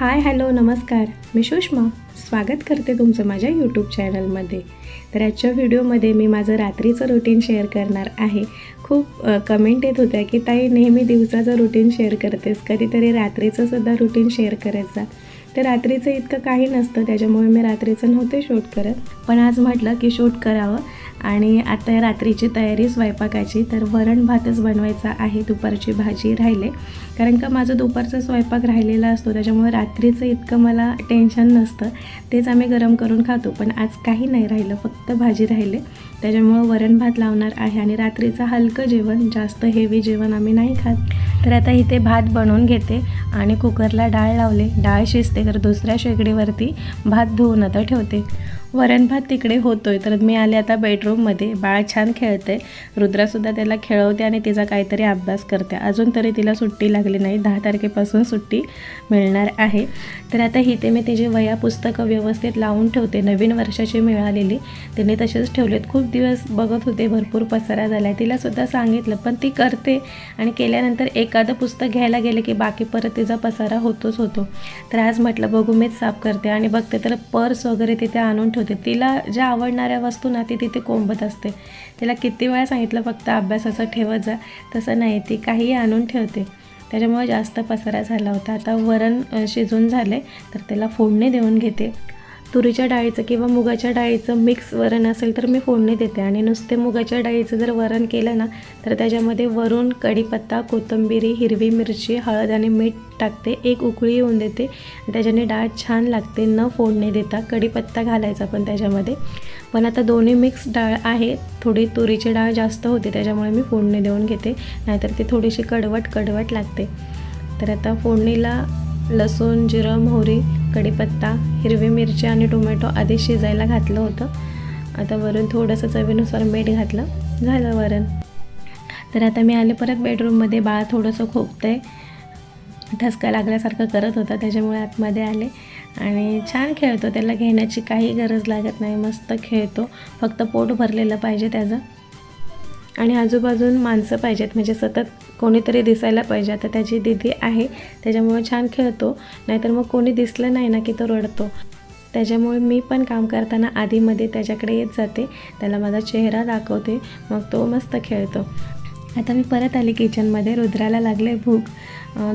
Hi hello नमस्कार. मी सुषमा. स्वागत करते तुमचं माझ्या यूट्यूब चॅनलमध्ये तर आजच्या व्हिडिओमध्ये मी माझं रात्रीचं रुटीन शेअर करणार आहे. खूप कमेंट येत होत्या की ताई नेहमी दिवसाचं रुटीन शेअर करतेस. कधीतरी रात्रीचं सुद्धा रुटीन शेअर करायचा. तर रात्रीचं इतकं काही नसतं. त्याच्यामुळे मी रात्रीचं नव्हते शूट करत. पण आज म्हटलं की शूट करावं. आणि आता रात्रीची तयारी स्वयंपाकाची तर वरण भातच बनवायचा आहे दुपारची भाजी राहिले. कारण का माझं दुपारचा स्वयंपाक राहिलेला असतो त्याच्यामुळे रात्रीचं इतकं मला टेन्शन नसतं. तेच आम्ही गरम करून खातो पण आज काही नाही राहिलं फक्त भाजी राहिले. त्याच्यामुळं वरण भात लावणार आहे आणि रात्रीचं हलकं जेवण जास्त हेवी जेवण आम्ही नाही खात. तर आता इथे भात बनवून घेते आणि कुकरला डाळ लावले. डाळ शिजते तर दुसऱ्या शेगडीवरती भात धुवून आता ठेवते. वरण भात तिकडे होतोय. तर मी आले आता बेडरूममध्ये बाळ छान खेळते रुद्रासुद्धा त्याला खेळवते आणि तिचा काहीतरी अभ्यास करते. अजून तरी तिला सुट्टी लागली नाही. दहा तारखेपासून सुट्टी मिळणार आहे. तर आता इथे मी तिची वया पुस्तकं व्यवस्थित लावून ठेवते. नवीन वर्षाची मिळालेली. तिने तसेच ठेवलेत. खूप दिवस बघत होते. भरपूर पसारा झाला आहे तिलासुद्धा सांगितलं पण ती करते. आणि केल्यानंतर एखादं पुस्तक घ्यायला गेलं की बाकी परत तिचा पसारा होतोच होतो. तर आज म्हटलं बघू मीच साफ करते. आणि बघते तर पर्स वगैरे तिथे आणून होते. तिला ज्या आवडणाऱ्या वस्तू ना ती तिथे कोंबत असते. तिला किती वेळा सांगितलं फक्त अभ्यासाचं ठेवत जा. तसं नाही ती काहीही आणून ठेवते. त्याच्यामुळे जास्त पसारा झाला होता. आता वरण शिजून झाले तर त्याला फोडणी देऊन घेते. तुरीच्या डाळीचं किंवा मुगाच्या डाळीचं मिक्स वरण असेल तर मी फोडणी देते. आणि नुसते मुगाच्या डाळीचं जर वरण केलं ना तर त्याच्यामध्ये वरून कढीपत्ता कोथिंबिरी हिरवी मिरची हळद आणि मीठ टाकते. एक उकळी येऊन देते. त्याच्याने डाळ छान लागते न फोडणी देता. कढीपत्ता घालायचा पण त्याच्यामध्ये. पण आता दोन्ही मिक्स डाळ आहे थोडी तुरीची डाळ जास्त होते त्याच्यामुळे मी फोडणी देऊन घेते. नाहीतर ती थोडीशी कडवट कडवट लागते. तर आता फोडणीला लसूण जिरं मोहरी कढीपत्ता हिरवी मिरची आणि टोमॅटो आधी शिजायला घातलं होतं. आता वरून थोडंसं चवीनुसार मीठ घातलं. झालं वरण. तर आता मी आले परत बेडरूममध्ये बाळ थोडंसं खोकतंय. ठसका लागल्यासारखं करत होता त्याच्यामुळे आतमध्ये आले. आणि छान खेळतो. त्याला घेण्याची काही गरज लागत नाही. मस्त खेळतो. फक्त पोट भरलेलं पाहिजे त्याचं. आणि आजूबाजून माणसं पाहिजेत. म्हणजे सतत कोणीतरी दिसायला पाहिजे. आता त्याची दिदी आहे त्याच्यामुळे छान खेळतो. नाहीतर मग कोणी दिसलं नाही ना की तो रडतो. त्याच्यामुळे मी पण काम करताना आधीमध्ये त्याच्याकडे येत जाते. त्याला माझा चेहरा दाखवते. मग तो मस्त खेळतो. आता मी परत आली किचनमध्ये. रुद्राला लागले भूक.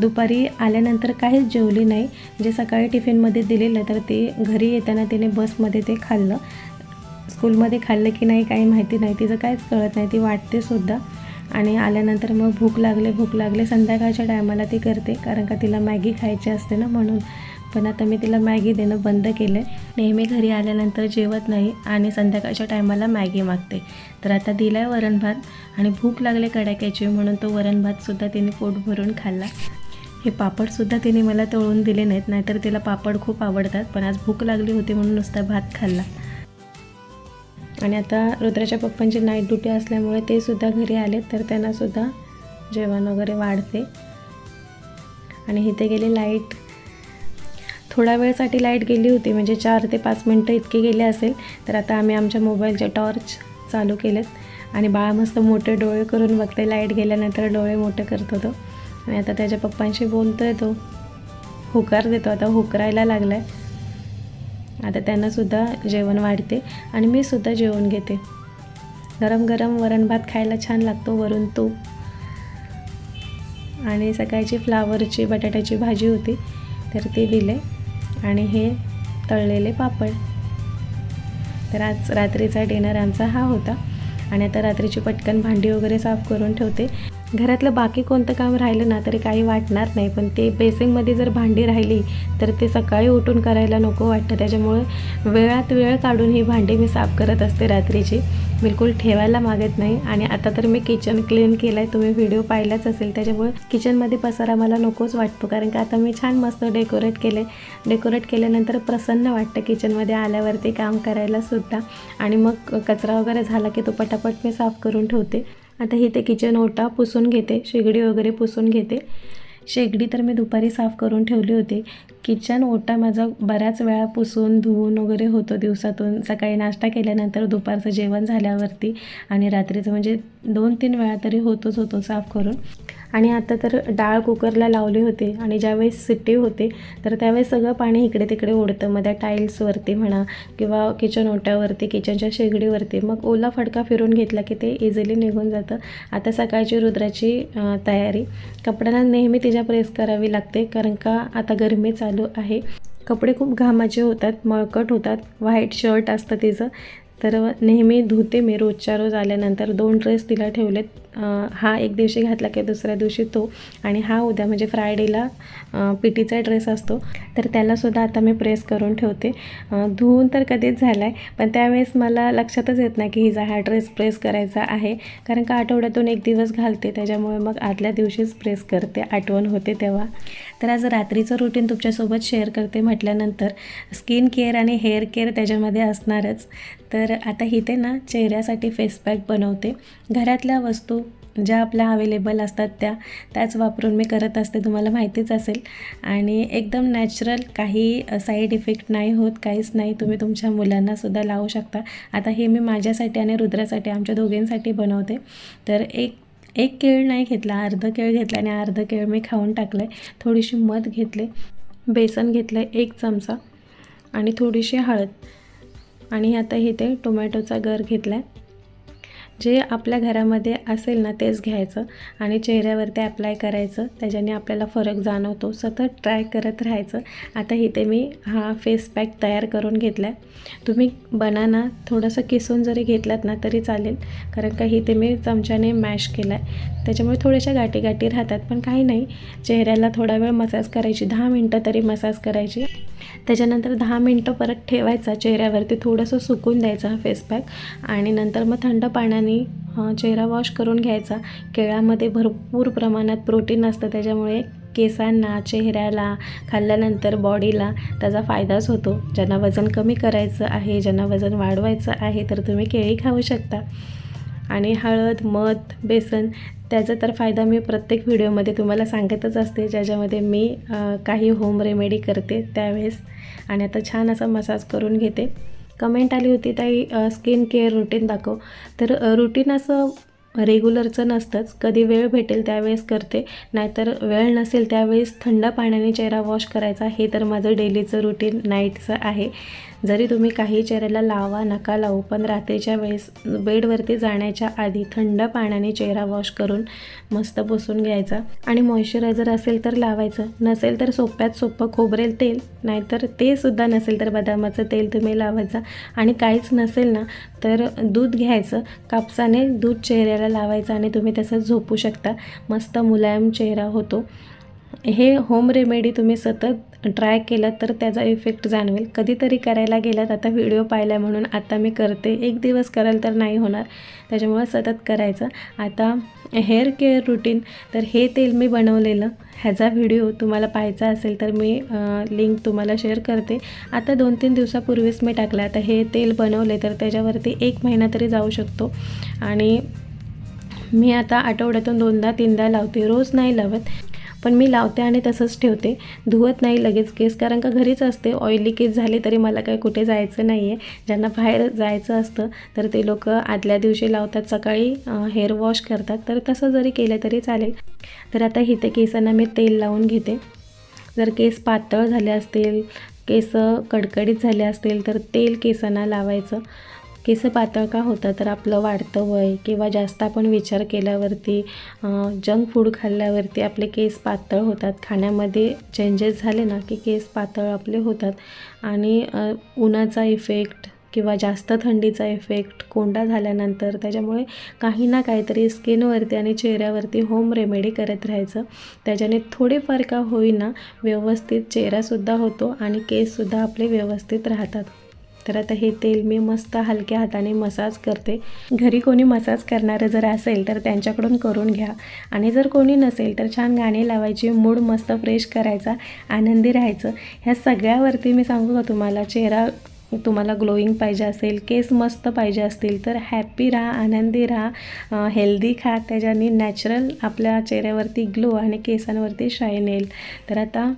दुपारी आल्यानंतर काहीच जेवली नाही. जे सकाळी टिफिनमध्ये दिलेलं तर ते घरी येताना तिने बसमध्ये ते खाल्लं. स्कूलमध्ये खाल्लं की नाही काही माहिती नाही तिचं काहीच कळत नाही ती वाटते सुद्धा. आणि आल्यानंतर मग भूक लागले भूक लागले. संध्याकाळच्या टायमाला ती करते कारण का तिला मॅगी खायची असते ना म्हणून. पण आता मी तिला मॅगी देणं बंद केलं आहे नेहमी घरी आल्यानंतर जेवत नाही आणि संध्याकाळच्या टायमाला मॅगी मागते. तर आता दिला आहे वरण भात आणि भूक लागले कडाक्याची म्हणून तो वरण भातसुद्धा तिने पोट भरून खाल्ला. हे पापडसुद्धा तिने मला तळून दिले नाहीत नाहीतर तिला पापड खूप आवडतात. पण आज भूक लागली होती म्हणून नुसता भात खाल्ला. आणि आता रुद्राच्या पप्पांची नाईट ड्युटी असल्यामुळे ते सुद्धा घरी आले तर त्यांनासुद्धा जेवण वगैरे वाढते. आणि इथे गेली लाइट थोड्या वेळसाठी लाइट गेली होती म्हणजे चार ते पाच मिनटं इतकी गेले असेल तर आता आम्ही आमच्या मोबाईलचे टॉर्च चालू केलेत. आणि बाळा मस्त मोठे डोळे करून बघते लाइट गेल्यानंतर डोळे मोठे करत होतो. आणि आता त्याच्या पप्पांशी बोलतोय तो. होकार देतो आता होकरायला लागला आहे आता त्यांनासुद्धा जेवण वाढते आणि मी सुद्धा जेवण घेते. गरम गरम वरण भात खायला छान लागतो वरून तूप. आणि सकाळची फ्लावरची बटाट्याची भाजी होती तर ती दिले. आणि हे तळलेले पापड. तर आज रात्रीचा डिनर आमचा हा होता. आणि आता रात्रीची पटकन भांडी वगैरे साफ करून ठेवते. घरातलं बाकी कोणतं काम राहिलं ना तरी काही वाटणार नाही. पण ते बेसिंगमध्ये जर भांडी राहिली तर ते सकाळी उठून करायला नको वाटतं. त्याच्यामुळे वेळात वेळ काढून ही भांडी मी साफ करत असते रात्रीची. बिलकुल ठेवायला मागत नाही. आणि आता तर मी किचन क्लीन केलं आहे तुम्ही व्हिडिओ पाहिलाच असेल. त्याच्यामुळे किचनमध्ये पसारा मला नकोच वाटतो. कारण का आता मी छान मस्त डेकोरेट केले. डेकोरेट केल्यानंतर प्रसन्न वाटतं किचनमध्ये आल्यावरती काम करायला सुद्धा. आणि मग कचरा वगैरे झाला की तो पटापट मी साफ करून ठेवते. आता इथे किचन ओटा पुसून घेते शेगडी वगैरे पुसून घेते. शेगडी तर मी दुपारी साफ करून ठेवली होती. किचन ओटा माझा बऱ्याच वेळा पुसून धुवून वगैरे होतो दिवसातून. सकाळी नाश्ता केल्यानंतर दुपारचं जेवण झाल्यावरती आणि रात्रीचं म्हणजे दोन तीन वेळा तरी होतोच होतो साफ करून. आणि आता तर डाळ कुकरला लावली होते आणि ज्यावेळेस सिटी होते तर त्यावेळेस सगळं पाणी इकडे तिकडे ओढतं. मग त्या टाईल्सवरती म्हणा किंवा किचन ओट्यावरती किचनच्या शेगडीवरती मग ओला फडका फिरून घेतला की ते इझिली निघून जातं. आता सकाळची रुद्राची तयारी. कपड्यांना नेहमी तिच्या प्रेस करावी लागते कारण का आता गरमी चालू आहे. कपडे खूप घामाचे होतात मळकट होतात. व्हाईट शर्ट असतं तिचं. तर नेहमी धुते मी रोजच्या रोज आल्यानंतर. दोन ड्रेस तिला ठेवलेत. हा एक दिवशी घातला की दुसऱ्या दिवशी तो. आणि हा उद्या म्हणजे फ्रायडेला पिटीचा ड्रेस असतो. तर त्यालासुद्धा आता मी प्रेस करून ठेवते. धुवून तर कधीच झाला आहे पण त्यावेळेस मला लक्षातच येत नाही की हिचा हा ड्रेस प्रेस करायचा आहे. कारण का आठवड्यातून एक दिवस घालते. त्याच्यामुळे मग आदल्या दिवशीच प्रेस करते. आठवण होते तेव्हा. तर आज रात्रीचं रुटीन तुमच्यासोबत शेअर करते म्हटल्यानंतर. स्किन केअर आणि हेअर केअर त्याच्यामध्ये असणारच. तर आता इथे ना चेहऱ्यासाठी फेस पॅक बनवते. घरातल्या वस्तू ज्या आपल्या अवेलेबल असतात त्या त्याच वापरून मी करत असते तुम्हाला माहितीच असेल. आणि एकदम नॅचरल काही साईड इफेक्ट नाही होत काहीच नाही. तुम्ही तुमच्या मुलांनासुद्धा लावू शकता. आता हे मी माझ्यासाठी आणि रुद्रासाठी आमच्या दोघींसाठी बनवते. तर एक एक केळ नाही घेतला अर्ध केळ घेतला आणि अर्ध केळ मी खाऊन टाकलं आहे थोडीशी मध घेतले बेसन घेतलं आहे एक चमचा आणि थोडीशी हळद. आणि आता इथे टोमॅटोचा गर घेतला आहे जे आपल्या घरामध्ये असेल ना तेच घ्यायचं आणि चेहऱ्यावरती अप्लाय करायचं. त्याच्याने आपल्याला फरक जाणवतो. सतत ट्राय करत राहायचं. आता इथे मी हा फेस पॅक तयार करून घेतला आहे तुम्ही बनाना थोडंसं किसून जरी घेतलात ना तरी चालेल. कारण का इथे मी चमच्याने मॅश केला आहे त्याच्यामुळे थोड्याशा गाठी गाठी राहतात पण काही नाही. चेहऱ्याला थोडा वेळ मसाज करायची दहा मिनटं तरी मसाज करायची. त्याच्यानंतर दहा मिनटं परत ठेवायचा चेहऱ्यावरती थोडंसं सुकून द्यायचा हा फेस पॅक आणि नंतर मग थंड पाण्याने चेहरा वॉश करून घ्यायचा. केळामध्ये भरपूर प्रमाणात प्रोटीन असतं त्याच्यामुळे केसांना चेहऱ्याला खाल्ल्यानंतर बॉडीला त्याचा फायदाच होतो. ज्यांना वजन कमी करायचं आहे ज्यांना वजन वाढवायचं आहे तर तुम्ही केळी खाऊ शकता. आणि हळद मध बेसन त्याचा तर फायदा मी प्रत्येक व्हिडिओमध्ये तुम्हाला सांगतच असते ज्याच्यामध्ये मी काही होम रेमेडी करते त्यावेळेस. आणि आता छान असा मसाज करून घेते. कमेंट आली होती ताई स्किन केअर रुटीन दाखव. तर रुटीन असं रेग्युलरचं नसतंच. कधी वेळ भेटेल त्यावेळेस करते. नाहीतर वेळ नसेल त्यावेळेस थंड पाण्याने चेहरा वॉश करायचा. हे तर माझं डेलीचं रुटीन नाईटचं आहे. जरी तुम्ही काही चेहऱ्याला लावा नका लावू पण रात्रीच्या वेळेस बेडवरती जाण्याच्या आधी थंड पाण्याने चेहरा वॉश करून मस्त पुसून घ्यायचा. आणि मॉइश्चरायझर असेल तर लावायचं नसेल तर सोप्यात सोपं खोबरेल तेल नाहीतर ते सुद्धा नसेल तर बदामाचं तेल तुम्ही लावायचं. आणि काहीच नसेल ना तर दूध घ्यायचं कापसाने दूध चेहऱ्याला लावायचं आणि तुम्ही तसंच झोपू शकता. मस्त मुलायम चेहरा होतो. हे होम रेमेडी तुम्ही सतत ट्राय केलं तर त्याचा इफेक्ट जाणवेल. कधीतरी करायला गेलात आता व्हिडिओ पाहिला म्हणून आता मी करते. एक दिवस कराल तर नाही होणार. त्याच्यामुळे सतत करायचं. आता हेअर केअर रुटीन तर हे तेल मी बनवलेलं. ह्याचा व्हिडिओ तुम्हाला पाहायचा असेल तर मी लिंक तुम्हाला शेअर करते. आता दोन तीन दिवसापूर्वीच मी टाकलं. आता हे तेल बनवले तर त्याच्यावरती एक महिना तरी जाऊ शकतो. आणि मी आता आठवड्यातून दोनदा तीनदा लावते. रोज नाही लावत. पण मी लावते आणि तसंच ठेवते. धुवत नाही लगेच केस कारण का घरीच असते. ऑइली केस झाले तरी मला काय कुठे जायचं नाही आहे ज्यांना बाहेर जायचं असतं तर ते लोक आदल्या दिवशी लावतात. सकाळी हेअर वॉश करतात. तर तसं जरी केलं तरी चालेल. तर आता इथे केसांना मी तेल लावून घेते. जर केस पातळ झाले असतील केस कडकडीत झाले असतील तर तेल केसांना लावायचं. केस पातळ का होतं? तर आपलं वाढतं वय किंवा जास्त आपण विचार केल्यावरती जंक फूड खाल्ल्यावरती आपले केस पातळ होतात. खाण्यामध्ये चेंजेस झाले ना की केस पातळ आपले होतात. आणि उन्हाचा इफेक्ट किंवा जास्त थंडीचा इफेक्ट कोंडा झाल्यानंतर त्याच्यामुळे काही ना काहीतरी स्किनवरती आणि चेहऱ्यावरती होम रेमेडी करत राहायचं. त्याच्याने थोडेफार का होईना व्यवस्थित चेहरासुद्धा होतो आणि केससुद्धा आपले व्यवस्थित राहतात. तर आता हे तेल मी मस्त हलक्या हाताने मसाज करते. घरी कोणी मसाज करणारं जर असेल तर त्यांच्याकडून करून घ्या. आणि जर कोणी नसेल तर छान गाणे लावायचे मूड मस्त फ्रेश करायचा आनंदी राहायचं. ह्या सगळ्यावरती मी सांगू का तुम्हाला चेहरा तुम्हाला ग्लोईंग पाहिजे असेल केस मस्त पाहिजे असतील तर हॅप्पी राहा आनंदी राहा हेल्दी खा. त्याच्याने नॅचरल आपल्या चेहऱ्यावरती ग्लो आणि केसांवरती शाईन येईल. तर आता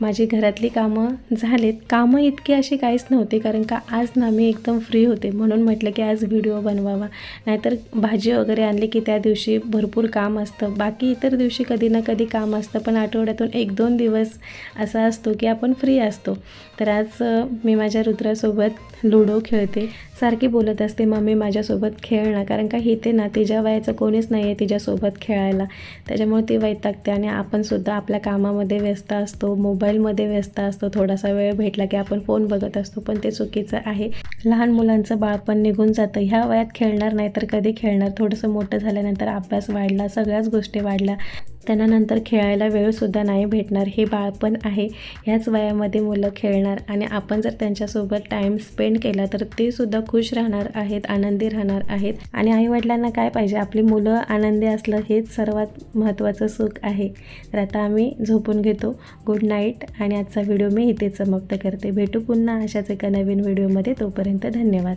माझी घरातली कामं झालेत. कामं इतकी अशी काहीच नव्हती कारण का आज ना मी एकदम फ्री होते. म्हणून म्हटलं की आज व्हिडिओ बनवावा. नाहीतर भाजी वगैरे आणली की त्या दिवशी भरपूर काम असतं. बाकी इतर दिवशी कधी ना कधी काम असतं पण आठवड्यातून एक दोन दिवस असा असतो की आपण फ्री असतो. तर आज मी माझ्या रुद्रासोबत लुडो खेळते. सारखी बोलत असते मम्मी माझ्यासोबत खेळ ना. कारण का इथे ना तिच्या वयाचं कोणीच नाही आहे तिच्यासोबत खेळायला. त्याच्यामुळे ती वैतागते आणि आपणसुद्धा आपल्या कामामध्ये व्यस्त असतो मोबाईलमध्ये व्यस्त असतो. थोडासा वेळ भेटला की आपण फोन बघत असतो पण ते चुकीचं आहे. लहान मुलांचं बाळपण निघून जातं. ह्या वयात खेळणार नाही तर कधी खेळणार? थोडंसं मोठं झाल्यानंतर अभ्यास वाढला सगळ्याच गोष्टी वाढल्या. त्यांना नंतर खेळायला वेळसुद्धा नाही भेटणार. हे बाळपण आहे. ह्याच वयामध्ये मुलं खेळणार आणि आपण जर त्यांच्यासोबत टाईम स्पेंड केला तर ते सुद्धा खुश राहणार आहेत आनंदी राहणार आहेत. आणि आईवडिलांना काय पाहिजे? आपली मुलं आनंदी असलं हेच सर्वात महत्त्वाचं सुख आहे. तर आता आम्ही झोपून घेतो. गुड नाईट आणि आजचा व्हिडिओ मी इथे समाप्त करते. भेटू पुन्हा अशाच एका नवीन व्हिडिओमध्ये तोपर्यंत धन्यवाद.